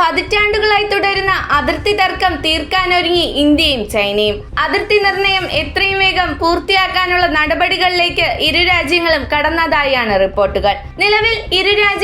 പതിറ്റാണ്ടുകളായി തുടരുന്ന അതിർത്തി തർക്കം തീർക്കാനൊരുങ്ങി ഇന്ത്യയും ചൈനയും. അതിർത്തി നിർണയം എത്രയും വേഗം പൂർത്തിയാക്കാനുള്ള നടപടികളിലേക്ക് ഇരു രാജ്യങ്ങളും കടന്നതായാണ് റിപ്പോർട്ടുകൾ. നിലവിൽ ഇരു രാജ്യങ്ങൾക്കും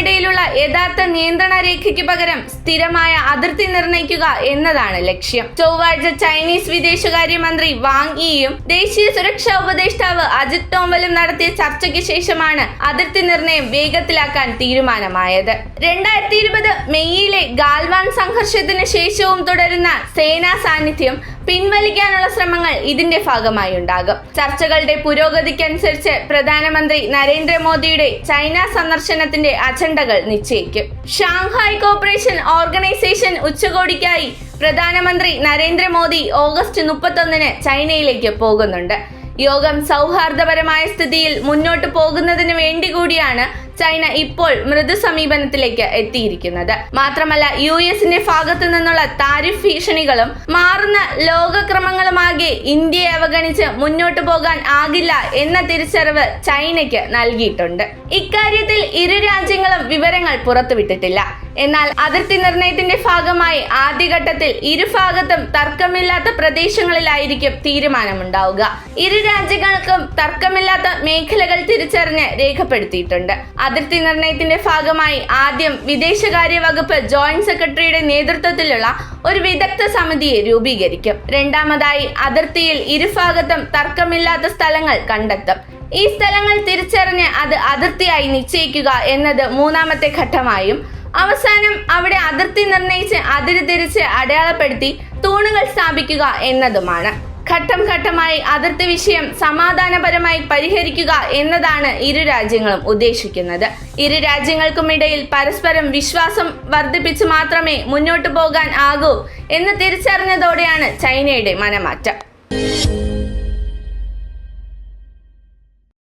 ഇടയിലുള്ള യഥാർത്ഥ നിയന്ത്രണ രേഖയ്ക്ക് പകരം സ്ഥിരമായ അതിർത്തി നിർണയിക്കുക എന്നതാണ് ലക്ഷ്യം. ചൊവ്വാഴ്ച ചൈനീസ് വിദേശകാര്യമന്ത്രി വാങ് ഇയും ദേശീയ സുരക്ഷാ ഉപദേഷ്ടാവ് അജിത് ഡോവലും നടത്തിയ ചർച്ചയ്ക്ക് ശേഷമാണ് അതിർത്തി നിർണയം വേഗത്തിലാക്കാൻ തീരുമാനമായത്. രണ്ടായിരത്തി ഇരുപത് മെയ്യിലെ ഗാൽവാൻ സംഘർഷത്തിന് ശേഷവും തുടരുന്ന സേനാ സാന്നിധ്യം പിൻവലിക്കാനുള്ള ശ്രമങ്ങൾ ഇതിന്റെ ഭാഗമായി ഉണ്ടാകും. ചർച്ചകളുടെ പുരോഗതിക്കനുസരിച്ച് പ്രധാനമന്ത്രി നരേന്ദ്രമോദിയുടെ ചൈന സന്ദർശനത്തിന്റെ അജണ്ടകൾ നിശ്ചയിക്കും. ഷാങ്ഹായ് കോപ്പറേഷൻ ഓർഗനൈസേഷൻ ഉച്ചകോടിക്കായി പ്രധാനമന്ത്രി നരേന്ദ്രമോദി ഓഗസ്റ്റ് മുപ്പത്തൊന്നിന് ചൈനയിലേക്ക് പോകുന്നുണ്ട്. യോഗം സൗഹാർദ്ദപരമായ സ്ഥിതിയിൽ മുന്നോട്ട് പോകുന്നതിന് വേണ്ടി കൂടിയാണ് ചൈന ഇപ്പോൾ മൃദു സമീപനത്തിലേക്ക് എത്തിയിരിക്കുന്നത്. മാത്രമല്ല യു എസിന്റെ ഭാഗത്തു നിന്നുള്ള താരിഫ് ഭീഷണികളും മാറുന്ന ലോകക്രമങ്ങളുമാകെ ഇന്ത്യയെ അവഗണിച്ച് മുന്നോട്ടു പോകാൻ ആകില്ല എന്ന തിരിച്ചറിവ് ചൈനയ്ക്ക് നൽകിയിട്ടുണ്ട്. ഇക്കാര്യത്തിൽ ഇരു രാജ്യങ്ങളും വിവരങ്ങൾ പുറത്തുവിട്ടിട്ടില്ല. എന്നാൽ അതിർത്തി നിർണയത്തിന്റെ ഭാഗമായി ആദ്യഘട്ടത്തിൽ ഇരുഭാഗത്തും തർക്കമില്ലാത്ത പ്രദേശങ്ങളിലായിരിക്കും തീരുമാനമുണ്ടാവുക. ഇരു രാജ്യങ്ങൾക്കും തർക്കമില്ലാത്ത മേഖലകൾ തിരിച്ചറിഞ്ഞ് രേഖപ്പെടുത്തിയിട്ടുണ്ട്. അതിർത്തി നിർണയത്തിന്റെ ഭാഗമായി ആദ്യം വിദേശകാര്യ വകുപ്പ് ജോയിന്റ് സെക്രട്ടറിയുടെ നേതൃത്വത്തിലുള്ള ഒരു വിദഗ്ധ സമിതിയെ രൂപീകരിക്കും. രണ്ടാമതായി അതിർത്തിയിൽ ഇരുഭാഗത്തും തർക്കമില്ലാത്ത സ്ഥലങ്ങൾ കണ്ടെത്തും. ഈ സ്ഥലങ്ങൾ തിരിച്ചറിഞ്ഞ് അത് അതിർത്തിയായി നിശ്ചയിക്കുക എന്നത് മൂന്നാമത്തെ ഘട്ടമായും അവസാനം അവിടെ അതിർത്തി നിർണയിച്ച് അതിര് തിരിച്ച് അടയാളപ്പെടുത്തി തൂണുകൾ സ്ഥാപിക്കുക എന്നതുമാണ്. ഘട്ടം ഘട്ടമായി അതിർത്തി വിഷയം സമാധാനപരമായി പരിഹരിക്കുക എന്നതാണ് ഇരു രാജ്യങ്ങളും ഉദ്ദേശിക്കുന്നത്. ഇരു രാജ്യങ്ങൾക്കുമിടയിൽ പരസ്പരം വിശ്വാസം വർദ്ധിപ്പിച്ച് മാത്രമേ മുന്നോട്ടു പോകാൻ ആകൂ എന്ന് തിരിച്ചറിഞ്ഞതോടെയാണ് ചൈനയുടെ മനമാറ്റം.